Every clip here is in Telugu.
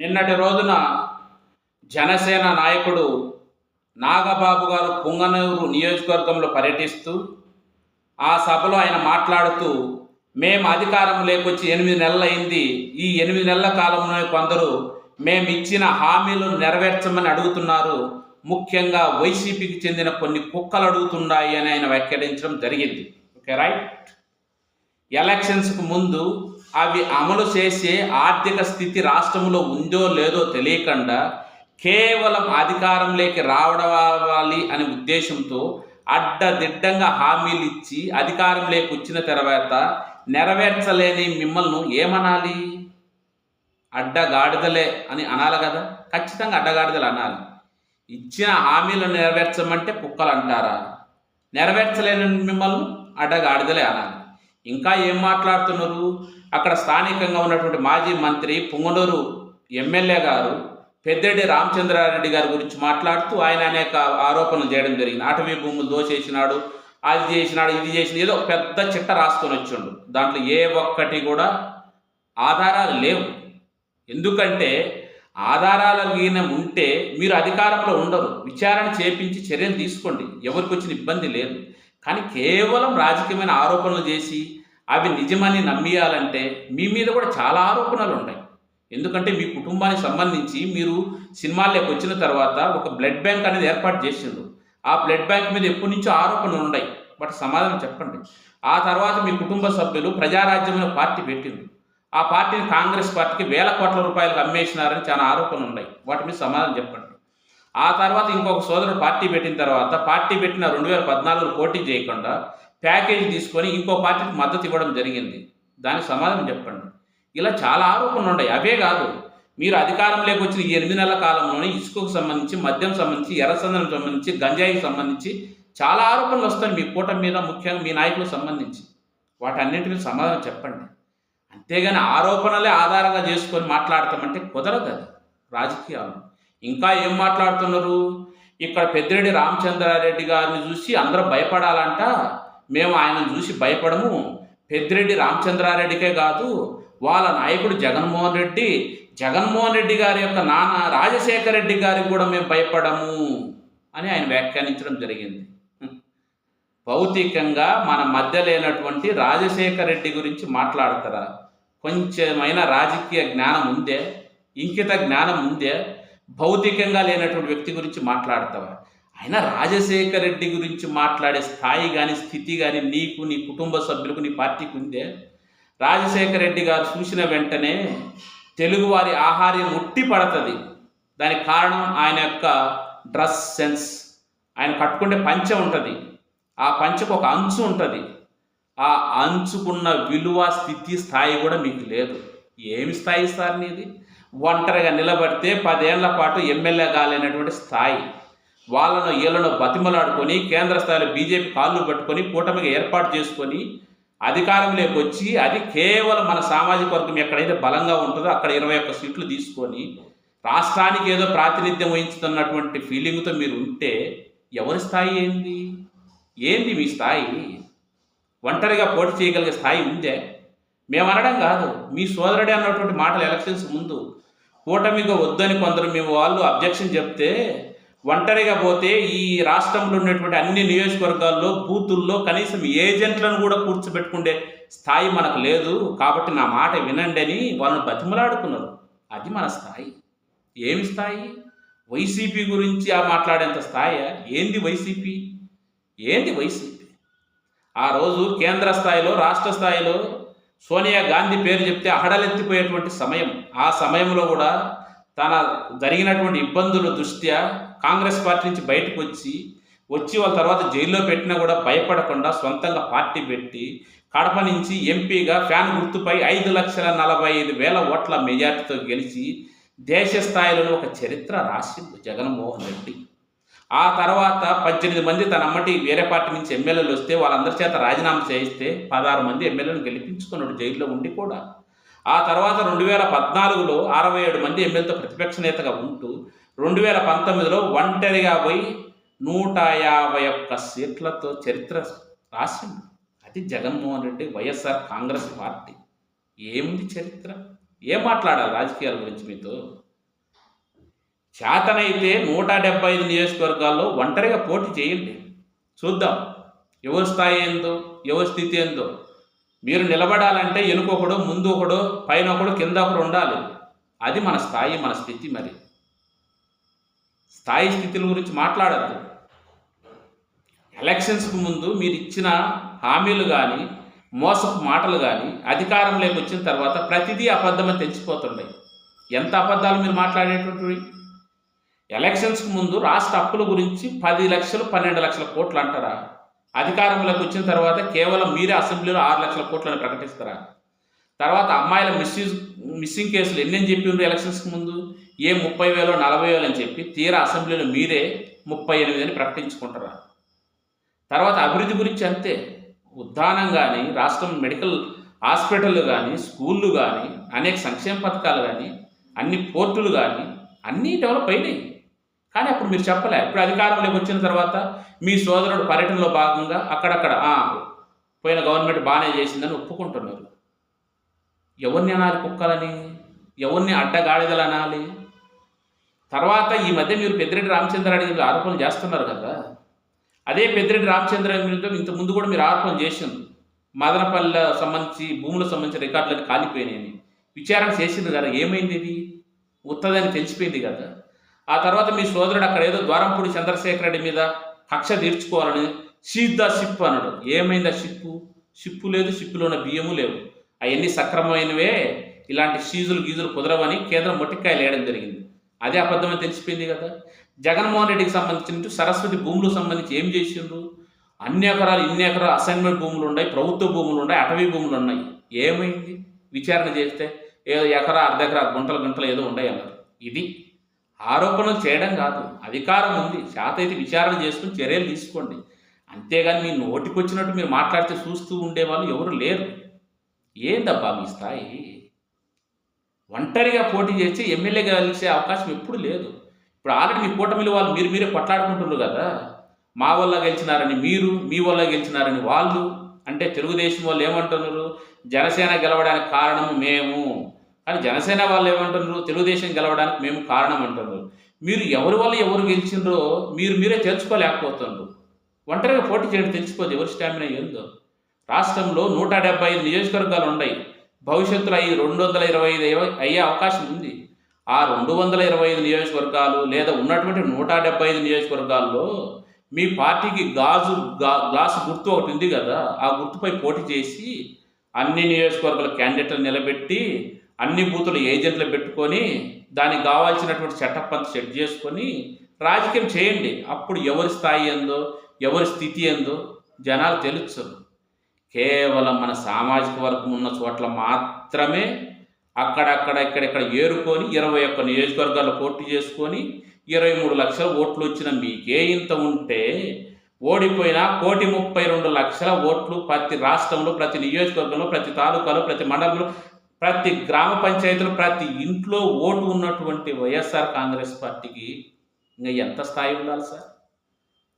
నిన్నటి రోజున జనసేన నాయకుడు నాగబాబు గారు పుంగనూరు నియోజకవర్గంలో పర్యటిస్తూ ఆ సభలో ఆయన మాట్లాడుతూ మేము అధికారం లేకొచ్చి ఎనిమిది నెలలైంది. ఈ ఎనిమిది నెలల కాలంలో కొందరు మేము ఇచ్చిన హామీలను నెరవేర్చమని అడుగుతున్నారు. ముఖ్యంగా వైసీపీకి చెందిన కొన్ని కుక్కలు అడుగుతున్నాయి అని ఆయన వ్యాఖ్యానించడం జరిగింది. Okay right. ఎలక్షన్స్కు ముందు అవి అమలు చేసే ఆర్థిక స్థితి రాష్ట్రంలో ఉందో లేదో తెలియకుండా కేవలం అధికారంలోకి రావడవాలి అనే ఉద్దేశంతో అడ్డదిడ్డంగా హామీలు ఇచ్చి అధికారంలోకి వచ్చిన తర్వాత నెరవేర్చలేని మిమ్మల్ని ఏమనాలి? అడ్డగాడిదలే అని అనాలి కదా? ఖచ్చితంగా అడ్డగాడిదలు అనాలి. ఇచ్చిన హామీలను నెరవేర్చమంటే కుక్కలు అంటారా? నెరవేర్చలేని మిమ్మల్ని అడ్డగాడిదలే అనాలి. ఇంకా ఏం మాట్లాడుతున్నారు? అక్కడ స్థానికంగా ఉన్నటువంటి మాజీ మంత్రి పుంగనూరు ఎమ్మెల్యే గారు పెద్దిరెడ్డి రామచంద్రారెడ్డి గారి గురించి మాట్లాడుతూ ఆయన అనేక ఆరోపణలు చేయడం జరిగింది. అటవీ భూములు దోచేసినాడు అది చేసినాడు ఇది చేసిన ఏదో పెద్ద చిట్ట రాసుకొని వచ్చిండు. దాంట్లో ఏ ఒక్కటి కూడా ఆధారాలు లేవు. ఎందుకంటే ఆధారాల గీన ఉంటే మీరు అధికారంలో ఉండరు. విచారణ చేపించి చర్యలు తీసుకోండి. ఎవరికి వచ్చిన ఇబ్బంది లేదు. కానీ కేవలం రాజకీయమైన ఆరోపణలు చేసి అవి నిజమని నమ్మియాలంటే మీ మీద కూడా చాలా ఆరోపణలు ఉంటాయి. ఎందుకంటే మీ కుటుంబానికి సంబంధించి మీరు సినిమాల్లోకి వచ్చిన తర్వాత ఒక బ్లడ్ బ్యాంక్ అనేది ఏర్పాటు చేసిండ్రు. ఆ బ్లడ్ బ్యాంక్ మీద ఎప్పటి నుంచో ఆరోపణలు ఉన్నాయి. వాటి సమాధానం చెప్పండి. ఆ తర్వాత మీ కుటుంబ సభ్యులు ప్రజారాజ్యమైన పార్టీ పెట్టిండ్రు. ఆ పార్టీని కాంగ్రెస్ పార్టీకి వేల కోట్ల రూపాయలకు అమ్మేసినారని చాలా ఆరోపణలు ఉన్నాయి. వాటి మీద సమాధానం చెప్పండి. ఆ తర్వాత ఇంకొక సోదరుడు పార్టీ పెట్టిన తర్వాత పార్టీ పెట్టిన రెండు వేల పద్నాలుగులో పోటీ చేయకుండా ప్యాకేజ్ తీసుకొని ఇంకో పార్టీకి మద్దతు ఇవ్వడం జరిగింది. దానికి సమాధానం చెప్పండి. ఇలా చాలా ఆరోపణలు ఉన్నాయి. అవే కాదు. మీరు అధికారంలోకి వచ్చిన ఈ ఎనిమిది నెలల కాలంలోనే ఇసుకకు సంబంధించి మద్యం సంబంధించి ఎర్రసందనం సంబంధించి గంజాయికి సంబంధించి చాలా ఆరోపణలు వస్తాయి మీ కూటమి మీద ముఖ్యంగా మీ నాయకులకు సంబంధించి. వాటన్నిటి మీద సమాధానం చెప్పండి. అంతేగాని ఆరోపణలే ఆధారంగా చేసుకొని మాట్లాడతామంటే కుదరదు అది. రాజకీయాలు. ఇంకా ఏం మాట్లాడుతున్నారు? ఇక్కడ పెద్దిరెడ్డి రామచంద్రారెడ్డి గారిని చూసి అందరూ భయపడాలంట. మేము ఆయనను చూసి భయపడము. పెద్దిరెడ్డి రామచంద్రారెడ్డికే కాదు వాళ్ళ నాయకుడు జగన్మోహన్ రెడ్డి జగన్మోహన్ రెడ్డి గారి యొక్క నాన్న రాజశేఖర రెడ్డి గారికి కూడా మేము భయపడము అని ఆయన వ్యాఖ్యానించడం జరిగింది. భౌతికంగా మన మధ్య లేనటువంటి రాజశేఖర రెడ్డి గురించి మాట్లాడతారా? కొంచెమైనా రాజకీయ జ్ఞానం ఉందే? ఇంకిత జ్ఞానం ఉందే? భౌతికంగా లేనటువంటి వ్యక్తి గురించి మాట్లాడతావా? అయినా రాజశేఖర రెడ్డి గురించి మాట్లాడే స్థాయి కానీ స్థితి కానీ నీకు నీ కుటుంబ సభ్యులకు నీ పార్టీకి ఉందే? రాజశేఖర రెడ్డి గారు చూసిన వెంటనే తెలుగువారి ఆహార్యం ఉట్టి పడుతుంది. దానికి కారణం ఆయన యొక్క డ్రెస్ సెన్స్. ఆయన కట్టుకుంటే పంచె ఉంటుంది. ఆ పంచెకు ఒక అంచు ఉంటుంది. ఆ అంచుకున్న విలువ స్థితి స్థాయి కూడా మీకు లేదు. ఏమి స్థాయి సార్ నీది? ఒంటరిగా నిలబడితే పదేళ్ళ పాటు ఎమ్మెల్యే కాలేనటువంటి స్థాయి. వాళ్ళను వీళ్ళను బతిమలాడుకొని కేంద్ర స్థాయిలో బీజేపీ కాళ్ళు పట్టుకొని కూటమికి ఏర్పాటు చేసుకొని అధికారంలోకి వచ్చి అది కేవలం మన సామాజిక వర్గం ఎక్కడైతే బలంగా ఉంటుందో అక్కడ ఇరవై ఒక్క సీట్లు తీసుకొని రాష్ట్రానికి ఏదో ప్రాతినిధ్యం వహించుతున్నటువంటి ఫీలింగ్తో మీరు ఉంటే ఎవరి స్థాయి ఏంది? ఏంది మీ స్థాయి? ఒంటరిగా పోటీ చేయగలిగే స్థాయి ఉందే. మేము అనడం కాదు. మీ సోదరుడే అన్నటువంటి మాటలు ఎలక్షన్స్ ముందు కూటమిగా వద్దని కొందరు మేము వాళ్ళు అబ్జెక్షన్ చెప్తే ఒంటరిగా పోతే ఈ రాష్ట్రంలో ఉన్నటువంటి అన్ని నియోజకవర్గాల్లో బూతుల్లో కనీసం ఏజెంట్లను కూడా కూర్చోబెట్టుకుండే స్థాయి మనకు లేదు. కాబట్టి నా మాట వినండి అని వాళ్ళని బతిమలాడుకున్నారు. అది మన స్థాయి. ఏమి స్థాయి? వైసీపీ గురించి ఆ మాట్లాడేంత స్థాయి? ఏంది వైసీపీ? ఏంది వైసీపీ? ఆ రోజు కేంద్ర స్థాయిలో రాష్ట్ర స్థాయిలో సోనియా గాంధీ పేరు చెప్తే అహడలెత్తిపోయేటువంటి సమయం. ఆ సమయంలో కూడా తన జరిగినటువంటి ఇబ్బందుల దృష్ట్యా కాంగ్రెస్ పార్టీ నుంచి బయటకు వచ్చి వచ్చి వాళ్ళ తర్వాత జైల్లో పెట్టినా కూడా భయపడకుండా సొంతంగా పార్టీ పెట్టి కడప నుంచి ఎంపీగా ఫ్యాన్ గుర్తుపై ఐదు లక్షల నలభై ఐదు వేల ఓట్ల మెజార్టీతో గెలిచి దేశ స్థాయిలో ఒక చరిత్ర రాసింది జగన్మోహన్ రెడ్డి. ఆ తర్వాత పద్దెనిమిది మంది తన అమ్మటి వేరే పార్టీ నుంచి ఎమ్మెల్యేలు వస్తే వాళ్ళందరి చేత రాజీనామా చేయిస్తే పదహారు మంది ఎమ్మెల్యేలను గెలిపించుకున్నాడు జైల్లో ఉండి కూడా. ఆ తర్వాత రెండు వేల పద్నాలుగులో అరవై ఏడు మంది ఎమ్మెల్యేతో ప్రతిపక్ష నేతగా ఉంటూ రెండు వేల పంతొమ్మిదిలో ఒంటరిగా పోయి నూట యాభై ఒక్క సీట్లతో చరిత్ర రాసింది అది Jaganmohan Reddy YSR Congress party. ఏముంది చరిత్ర? ఏం మాట్లాడాలి రాజకీయాల గురించి మీతో? చేతనైతే నూట డెబ్బై ఐదు నియోజకవర్గాల్లో ఒంటరిగా పోటీ చేయండి. చూద్దాం. ఎవరి స్థాయి ఏందో ఎవరి స్థితి ఏందో. మీరు నిలబడాలంటే వెనుకొకడు ముందు ఒకడు పైన ఒకడు కింద ఒకడు ఉండాలి. అది మన స్థాయి మన స్థితి మరి. స్థాయి స్థితుల గురించి మాట్లాడద్దు. ఎలక్షన్స్కి ముందు మీరు ఇచ్చిన హామీలు కానీ మోసపు మాటలు కానీ అధికారంలోకి వచ్చిన తర్వాత ప్రతిదీ అబద్ధమని తెచ్చిపోతుండే. ఎంత అబద్ధాలు మీరు మాట్లాడేటటువంటి? ఎలక్షన్స్కి ముందు రాష్ట్ర అప్పుల గురించి పది లక్షలు పన్నెండు లక్షల కోట్లు అంటారా? అధికారంలోకి వచ్చిన తర్వాత కేవలం మీరే అసెంబ్లీలో ఆరు లక్షల కోట్లను ప్రకటిస్తారా? తర్వాత అమ్మాయిల మిస్యూజ్ మిస్సింగ్ కేసులు ఎన్నెన్ని చెప్పిండ్రు ఎలక్షన్స్కి ముందు? ఏ ముప్పై వేలో నలభై వేలు అని చెప్పి తీరా అసెంబ్లీలో మీరే ముప్పై ఎనిమిది అని ప్రకటించుకుంటారా? తర్వాత అభివృద్ధి గురించి అంతే. ఉద్దానం కానీ రాష్ట్రం మెడికల్ హాస్పిటళ్ళు కానీ స్కూళ్ళు కానీ అనేక సంక్షేమ పథకాలు కానీ అన్ని పోర్టులు కానీ అన్నీ డెవలప్ అయినాయి. కానీ అప్పుడు మీరు చెప్పలే. ఇప్పుడు అధికారంలోకి వచ్చిన తర్వాత మీ సోదరుడు పర్యటనలో భాగంగా అక్కడక్కడ పోయిన గవర్నమెంట్ బాగానే చేసిందని ఒప్పుకుంటున్నారు. ఎవరిని అనాలి కుక్కలని? ఎవరిని అడ్డగాడిదలు అనాలి? తర్వాత ఈ మధ్య మీరు పెద్దిరెడ్డి రామచంద్రారెడ్డి మీద ఆరోపణలు చేస్తున్నారు కదా. అదే పెద్దిరెడ్డి రామచంద్రారెడ్డి మీద ఇంత ముందు కూడా మీరు ఆరోపణ చేసింది మదనపల్లె సంబంధించి భూములకు సంబంధించిన రికార్డులన్నీ కాలిపోయినాయని. విచారణ చేసింది కదా. ఏమైంది ఇది? ఉత్తదని తెలిసిపోయింది కదా. ఆ తర్వాత మీ సోదరుడు అక్కడ ఏదో ద్వారంపూడి చంద్రశేఖర్ రెడ్డి మీద కక్ష తీర్చుకోవాలని సీదా షిప్ అన్నాడు. ఏమైందా షిప్పు షిప్పు లేదు షిప్పులో ఉన్న బియ్యము లేవు. అవన్నీ సక్రమమైనవే. ఇలాంటి షీజులు గీజులు కుదరవని కేంద్రం మొట్టికాయలు వేయడం జరిగింది. అదే అబద్ధమని తెలిసిపోయింది కదా. జగన్మోహన్ రెడ్డికి సంబంధించిన సరస్వతి భూములకు సంబంధించి ఏం చేసిండ్రు? అన్ని ఎకరాలు ఇన్ని ఎకరాలు అసైన్మెంట్ భూములు ఉన్నాయి ప్రభుత్వ భూములు ఉన్నాయి అటవీ భూములు ఉన్నాయి. ఏమైంది? విచారణ చేస్తే ఏదో ఎకరా అర్ధ ఎకరా గుంటలు గుంటలు ఏదో ఉన్నాయి అన్నారు. ఇది ఆరోపణలు చేయడం కాదు. అధికారం ఉంది. శాత అయితే విచారణ చేసుకుని చర్యలు తీసుకోండి. అంతేగాని మీ నోటికి వచ్చినట్టు మీరు మాట్లాడితే చూస్తూ ఉండేవాళ్ళు ఎవరు లేరు. ఏందబ్బా మీ స్థాయి? ఒంటరిగా పోటీ చేసి ఎమ్మెల్యే గెలిచే అవకాశం ఎప్పుడు లేదు. ఇప్పుడు ఆల్రెడీ మీ కూటమిలో వాళ్ళు మీరు మీరే కొట్లాడుకుంటున్నారు కదా. మా వల్ల గెలిచినారని మీరు మీ వల్ల గెలిచినారని వాళ్ళు. అంటే తెలుగుదేశం వాళ్ళు ఏమంటున్నారు? జనసేన గెలవడానికి కారణం మేము. కానీ జనసేన వాళ్ళు ఏమంటున్నారు? తెలుగుదేశం గెలవడానికి మేము కారణం అంటున్నారు. మీరు ఎవరి వల్ల ఎవరు గెలిచిండ్రో మీరు మీరే తెలుసుకోలేకపోతున్నారు ఒంటరిగా పోటీ చేయడం తెలిసిపోదు ఎవరి స్టామినా ఏందో? రాష్ట్రంలో నూట డెబ్బై ఐదు నియోజకవర్గాలు ఉన్నాయి. భవిష్యత్తులో అవి రెండు వందల ఇరవై ఐదు అయ్యే- అయ్యే అవకాశం ఉంది. ఆ రెండు వందల ఇరవై ఐదు నియోజకవర్గాలు లేదా ఉన్నటువంటి నూట డెబ్బై ఐదు నియోజకవర్గాల్లో మీ పార్టీకి గాజు గా గ్లాసు గుర్తు ఒకటి ఉంది కదా? ఆ గుర్తుపై పోటీ చేసి అన్ని నియోజకవర్గాల క్యాండిడేట్లను నిలబెట్టి అన్ని బూతులు ఏజెంట్లు పెట్టుకొని దానికి కావాల్సినటువంటి సెటప్ అంతా సెట్ చేసుకొని రాజకీయం చేయండి. అప్పుడు ఎవరి స్థాయి ఏందో ఎవరి స్థితి ఏందో జనాలు తెలుస్తుంది కేవలం మన సామాజిక వర్గం ఉన్న చోట్ల మాత్రమే అక్కడక్కడ ఇక్కడెక్కడ ఏరుకొని ఇరవై ఒక్క నియోజకవర్గాలు పోటీ చేసుకొని ఇరవై మూడు లక్షల ఓట్లు వచ్చిన మీకే ఇంత ఉంటే ఓడిపోయినా కోటి ముప్పై రెండు లక్షల ఓట్లు ప్రతి రాష్ట్రంలో ప్రతి నియోజకవర్గంలో ప్రతి తాలూకాలో ప్రతి మండలంలో ప్రతి గ్రామ పంచాయతీలో ప్రతి ఇంట్లో ఓటు ఉన్నటువంటి వైఎస్ఆర్ కాంగ్రెస్ పార్టీకి ఇంకా ఎంత స్థాయి ఉండాలి సార్?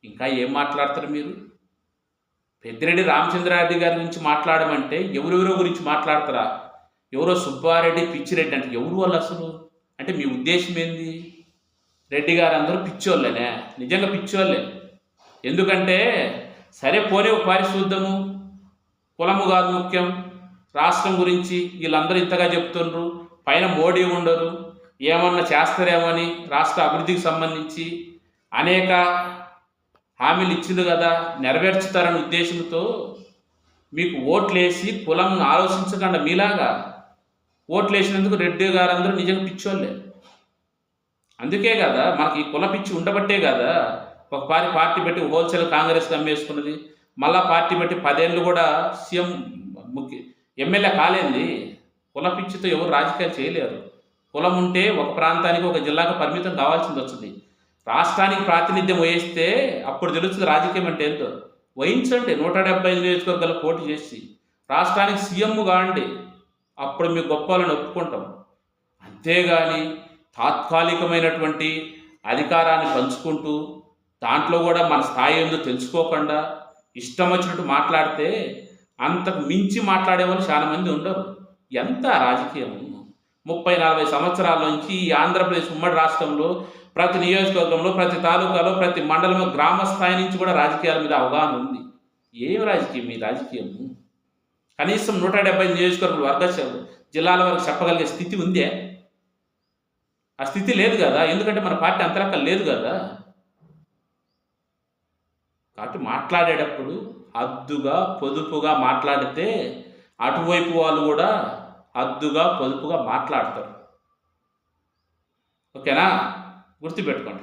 ఇంకా ఏం మాట్లాడతారు మీరు? పెద్దిరెడ్డి రామచంద్రారెడ్డి గారి గురించి మాట్లాడమంటే ఎవరెవరో గురించి మాట్లాడతారా? ఎవరో సుబ్బారెడ్డి పిచ్చిరెడ్డి అంటే ఎవరు వాళ్ళు అసలు? అంటే మీ ఉద్దేశం ఏంది? రెడ్డి గారు అందరూ పిచ్చోళ్ళేనే నిజంగా పిచ్చోళ్ళే. ఎందుకంటే సరే పోనీ ఒక పారి చూద్దాము కులము కాదు ముఖ్యం. రాష్ట్రం గురించి వీళ్ళందరూ ఇంతగా చెప్తుండ్రు పైన మోడీ ఉండరు ఏమన్నా చేస్తారేమని రాష్ట్ర అభివృద్ధికి సంబంధించి అనేక హామీలు ఇచ్చింది కదా నెరవేర్చుతారనే ఉద్దేశంతో మీకు ఓట్లేసి కులం ఆలోచించకుండా మీలాగా ఓట్లు వేసినందుకు గారు అందరూ నిజంగా పిచ్చోళ్ళే. అందుకే కదా మనకి ఈ కుల పిచ్చి ఉండబట్టే కదా ఒక పార్టీ పెట్టి హోల్సేల్ కాంగ్రెస్ అమ్మేసుకున్నది మళ్ళా పార్టీ పెట్టి పదేళ్ళు కూడా సీఎం ఎమ్మెల్యే కాలేంది? కుల పిచ్చితో ఎవరు రాజకీయాలు చేయలేరు. కులం ఉంటే ఒక ప్రాంతానికి ఒక జిల్లాకు పరిమితం కావాల్సింది వస్తుంది రాష్ట్రానికి ప్రాతినిధ్యం వహిస్తే అప్పుడు తెలుస్తుంది రాజకీయం అంటే ఏంటో. వహించండి. నూట డెబ్బై ఐదు నియోజకవర్గాలు పోటీ చేసి. రాష్ట్రానికి సీఎం కాండి. అప్పుడు మీ గొప్ప ఒప్పుకుంటాం. అంతేగాని తాత్కాలికమైనటువంటి అధికారాన్ని పంచుకుంటూ దాంట్లో కూడా మన స్థాయి ఏందో తెలుసుకోకుండా ఇష్టం వచ్చినట్టు మాట్లాడితే అంతకు మించి మాట్లాడేవాళ్ళు చాలామంది చాలా మంది ఉండరు. ఎంత రాజకీయం ముప్పై నలభై సంవత్సరాల నుంచి ఈ ఆంధ్రప్రదేశ్ ఉమ్మడి రాష్ట్రంలో ప్రతి నియోజకవర్గంలో ప్రతి తాలూకాలో ప్రతి మండలంలో గ్రామ స్థాయి నుంచి కూడా రాజకీయాల మీద అవగాహన ఉంది. ఏం రాజకీయం మీ రాజకీయం కనీసం నూట డెబ్బై నియోజకవర్గాలు వర్గ జిల్లాల వరకు చెప్పగలిగే స్థితి ఉందే? ఆ స్థితి లేదు కదా. ఎందుకంటే మన పార్టీ అంతరక్క లేదు కదా. కాబట్టి మాట్లాడేటప్పుడు అద్దుగా పొదుపుగా మాట్లాడితే అటువైపు వాళ్ళు కూడా అద్దుగా పొదుపుగా మాట్లాడతారు. ఓకేనా? గుర్తుపెట్టుకోండి.